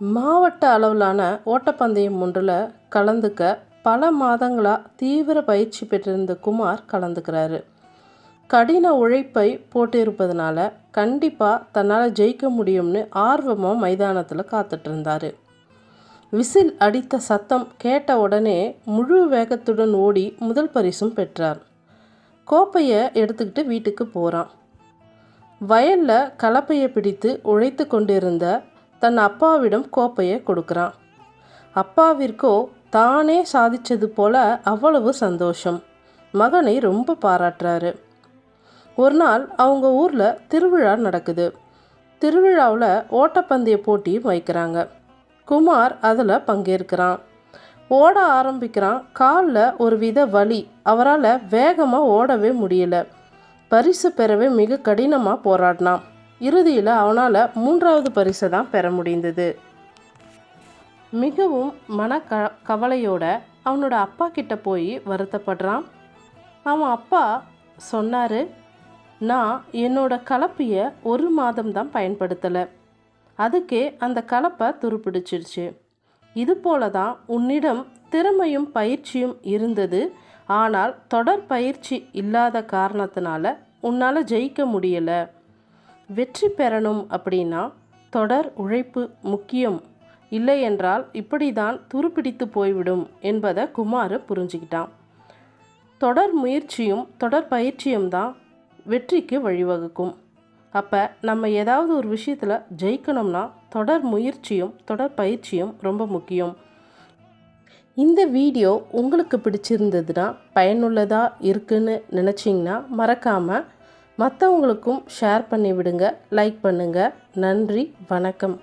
மாவட்ட அளவிலான ஓட்டப்பந்தயம் ஒன்றில் கலந்துக்க பல மாதங்களாக தீவிர பயிற்சி பெற்றிருந்த குமார் கலந்துக்கிறாரு. கடின உழைப்பை போட்டிருப்பதனால கண்டிப்பாக தன்னால் ஜெயிக்க முடியும்னு ஆர்வமாக மைதானத்தில் காத்துட்டு இருந்தார் விசில் அடித்த சத்தம் கேட்ட உடனே முழு வேகத்துடன் ஓடி முதல் பரிசும் பெற்றார். கோப்பையை எடுத்துக்கிட்டு வீட்டுக்கு போகிறான் வயலில் கலப்பையை பிடித்து உழைத்து கொண்டிருந்த தன் அப்பாவிடம் கோப்பையை கொடுக்குறான். அப்பாவிற்கோ தானே சாதிச்சது போல அவ்வளவு சந்தோஷம். மகனை ரொம்ப பாராட்டுறாரு. ஒரு நாள் அவங்க ஊரில் திருவிழா நடக்குது. திருவிழாவில் ஓட்டப்பந்தய போட்டியும் வைக்கிறாங்க. குமார் அதில் பங்கேற்கிறான். ஓட ஆரம்பிக்கிறான். காலில் ஒரு வித வலி. அவரால் வேகமாக ஓடவே முடியல. பரிசு பெறவே மிக கடினமாக போராடினான். இறுதியில் அவனால் மூன்றாவது பரிசை தான் பெற முடிந்தது. மிகவும் மன க கவலையோட அவனோட அப்பா கிட்ட போய் வருத்தப்படுறான். அவன் அப்பா சொன்னார் நான் என்னோட கலப்பையை ஒரு மாதம் தான் பயன்படுத்தலை. அதுக்கே அந்த கலப்பை துருப்பிடிச்சிருச்சு. இது போல தான் உன்னிடம் திறமையும் பயிற்சியும் இருந்தது. ஆனால் தொடர் பயிற்சி இல்லாத காரணத்தினால உன்னால் ஜெயிக்க முடியலை. வெற்றி பெறணும் அப்படின்னா தொடர் உழைப்பு முக்கியம். இல்லை என்றால் இப்படி தான் துருப்பிடித்து போய்விடும் என்பதை குமார் புரிஞ்சுக்கிட்டான். தொடர் முயற்சியும் தொடர் பயிற்சியும் தான் வெற்றிக்கு வழிவகுக்கும். அப்போ நம்ம ஏதாவது ஒரு விஷயத்தில் ஜெயிக்கணும்னா தொடர் முயற்சியும் தொடர் பயிற்சியும் ரொம்ப முக்கியம். இந்த வீடியோ உங்களுக்கு பிடிச்சிருந்ததுன்னா பயனுள்ளதாக இருக்குன்னு நினச்சிங்கன்னா மறக்காமல் மற்றவங்களுக்கும் ஷேர் பண்ணி விடுங்க லைக் பண்ணுங்கள் நன்றி வணக்கம்.